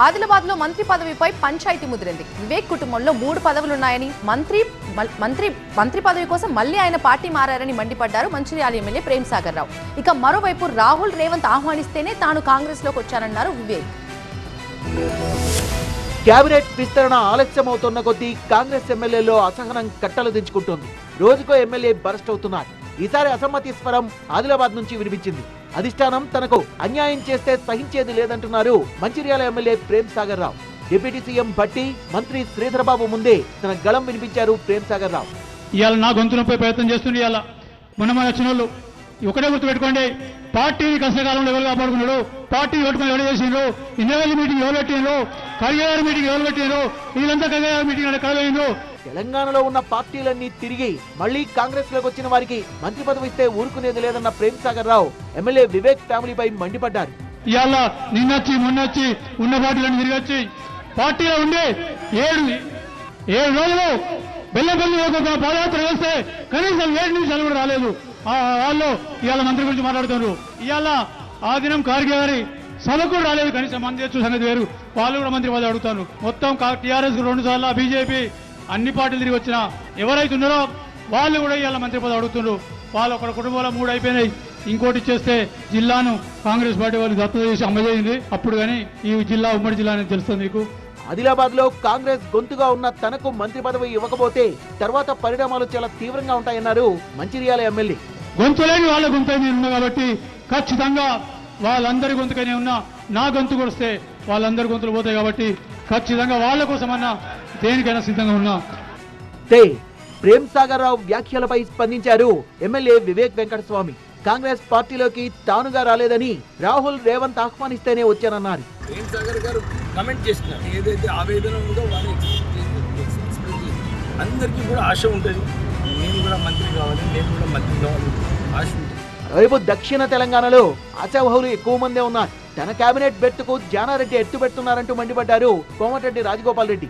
ఆదిలాబాద్లో మంత్రి పదవిపై పంచాయతీ ముదిరింది. వివేక్ కుటుంబంలో మూడు పదవులున్నాయని మంత్రి మల్- మంత్రి మంత్రి పదవి కోసం మళ్ళీ ఆయన పార్టీ మారారని మండిపడ్డారు మంచిర్యాల ఎమ్మెల్యే ప్రేమ్ సాగర్ రావు ఇక మరోవైపు రాహుల్ రేవంత్ ఆహ్వానిస్తేనే తాను కాంగ్రెస్లోకి వచ్చానన్నారు వివేక్. కేబినెట్ విస్తరణ ఆలస్యమవుతున్న కొద్దీ కాంగ్రెస్ ఎమ్మెల్యేలో అసహనం కట్టలు దించుకుంటోంది. రోజుకో ఎమ్మెల్యే బరస్ట్ అవుతున్నారు. ఈసారి అసమ్మతి స్వరం ఆదిలాబాద్ నుంచి వినిపించింది. అధిష్టానం తనకు అన్యాయం చేస్తే సహించేది లేదంటున్నారు Mancherial MLA Prem Sagar Rao. Deputy CM Bhatti మంత్రి శ్రీధరబాబు ముందే తన గళం వినిపించారు ప్రేమ్ సాగర్ రావు. ఇవాళ నా గొంతునపై ప్రయత్నం చేస్తుండే ఇవాళ మొన్న మన వచ్చిన వాళ్ళు ఒకటే గుర్తుపెట్టుకోండి పార్టీని కష్టకాలంలో ఎవరు కాపాడుకున్నాడు? పార్టీ పెట్టుకుని ఎవరు చేసిండ్రు? ఇంద్రవెల్లి మీటింగ్ ఎవరు పెట్టిండ్రు? కరిగేవారి మీటింగ్ ఎవరు పెట్టిండ్రు? వీళ్ళంతా కరిగేవారి మీటింగ్ కలవైండ్రు తెలంగాణలో ఉన్న పార్టీలన్నీ తిరిగి మళ్ళీ కాంగ్రెస్లోకి వచ్చిన వారికి మంత్రి పదవి ఇస్తే ఊరుకునేది లేదన్న ప్రేమ్ సాగర్ రావు ఎమ్మెల్యే వివేక్ ఫ్యామిలీపై మండిపడ్డారు. ఇవాళ నిన్నొచ్చి మొన్నొచ్చి ఉన్న పార్టీలను తిరిగొచ్చి పార్టీలో ఉండి ఏడు ఏడు రోజులు బెల్లంపల్లి ఒక పాదయాత్ర వేస్తే కనీసం ఏడు నిమిషాలు కూడా రాలేదు. వాళ్ళు ఇవాళ మంత్రి గురించి మాట్లాడుతున్నారు. ఇవాళ ఆ దినం కార్గే గారి సభ కూడా రాలేదు కనీసం మంది తెచ్చు సంగతి వేరు. వాళ్ళు కూడా మంత్రి వాళ్ళు అడుగుతాను మొత్తం టీఆర్ఎస్ రెండు సార్లు బీజేపీ అన్ని పార్టీలు తిరిగి వచ్చిన ఎవరైతే ఉన్నారో వాళ్ళు కూడా ఇవాళ మంత్రి పదవి అడుగుతున్నారు. వాళ్ళు ఒక కుటుంబంలో మూడు అయిపోయినాయి. ఇంకోటి ఇచ్చేస్తే జిల్లాను కాంగ్రెస్ పార్టీ వాళ్ళు దత్తత చేసి అమ్మజేయింది అప్పుడు కానీ ఈ జిల్లా ఉమ్మడి జిల్లా అనేది తెలుస్తుంది మీకు. ఆదిలాబాద్లో కాంగ్రెస్ గొంతుగా ఉన్న తనకు మంత్రి పదవి ఇవ్వకపోతే తర్వాత పరిణామాలు చాలా తీవ్రంగా ఉంటాయన్నారు మంచిర్యాల ఎమ్మెల్యే. గొంతు లేని వాళ్ళ గొంతు ఉన్నా కాబట్టి ఖచ్చితంగా వాళ్ళందరి గొంతుకనే ఉన్నా నా గొంతు కొడిస్తే వాళ్ళందరి గొంతులు పోతాయి కాబట్టి ఖచ్చితంగా వాళ్ళ కోసమన్నా దేనికైనా సిద్ధంగా ఉన్నా. ప్రేమ్ సాగర్ రావు వ్యాఖ్యలపై స్పందించారు ఎమ్మెల్యే వివేక్ వెంకటస్వామి. కాంగ్రెస్ పార్టీలోకి తానుగా రాలేదని రాహుల్ రేవంత్ ఆహ్వానిస్తేనే వచ్చానన్నారు. కమెంట్ చేస్తున్నారు. ఏదైతే ఆవేదన ఉందో అందరికీ కూడా ఆశ ఉంటుంది. నేను కూడా మంత్రి కావాలి నేను కూడా మంత్రి కావాలి. ఆశ ఉంటుంది. మరోవైపు దక్షిణ తెలంగాణలో ఆశావహులు ఎక్కువ మందే ఉన్నారు. తన కేబినెట్ బెర్త్కు జానారెడ్డి ఎత్తు పెడుతున్నారంటూ మండిపడ్డారు కోమటిరెడ్డి రాజగోపాల్ రెడ్డి.